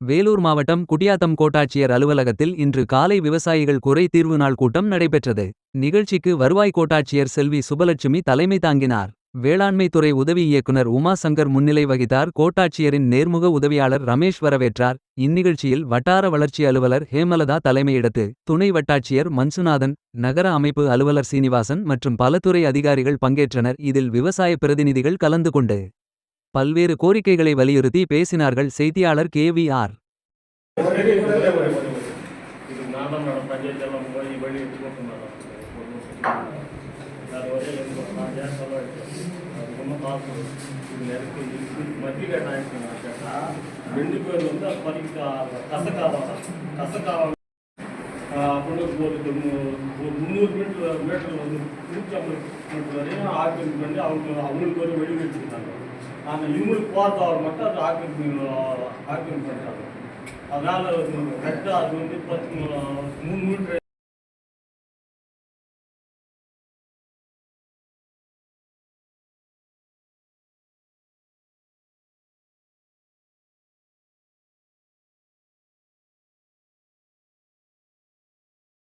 வேலூர் மாவட்டம் குடியாத்தம் கோட்டாட்சியர் அலுவலகத்தில் இன்று காலை விவசாயிகள் குறை தீர்வு நாள் கூட்டம் நடைபெற்றது. நிகழ்ச்சிக்கு வருவாய் கோட்டாட்சியர் செல்வி சுபலட்சுமி தலைமை தாங்கினார். வேளாண்மை துறை உதவி இயக்குனர் உமா சங்கர் முன்னிலை வகித்தார். கோட்டாட்சியரின் நேர்முக உதவியாளர் ரமேஷ் வரவேற்றார். இந்நிகழ்ச்சியில் வட்டார வளர்ச்சி அலுவலர் ஹேமலதா தலைமையிடத்து. துணை வட்டாட்சியர் மன்சுநாதன் நகர அமைப்பு அலுவலர் சீனிவாசன் மற்றும் பல துறை அதிகாரிகள் பங்கேற்றனர். இதில் விவசாய பிரதிநிதிகள் கலந்து கொண்டு. பல்வேறு கோரிக்கைகளை வலியுறுத்தி பேசினார்கள் செய்தியாளர் கே வி ஆர். ஒரு முந்நூறு மீட்டர் மீட்டர் வந்து நூற்றி ஐம்பது மீட்டர் வரையும் ஆக்கிரமிப்பு பண்ணி அவங்க அவங்களுக்கு ஒரு வெடி வச்சுருக்காங்க ஆனால் இவங்களுக்கு போகிறதவர் மட்டும் அது ஆக்கிரமிப்பு ஆக்கிரமிப்பு பண்ணுறாங்க அதனால் கரெக்டாக அது வந்து பத்து மூணு மீட்ரு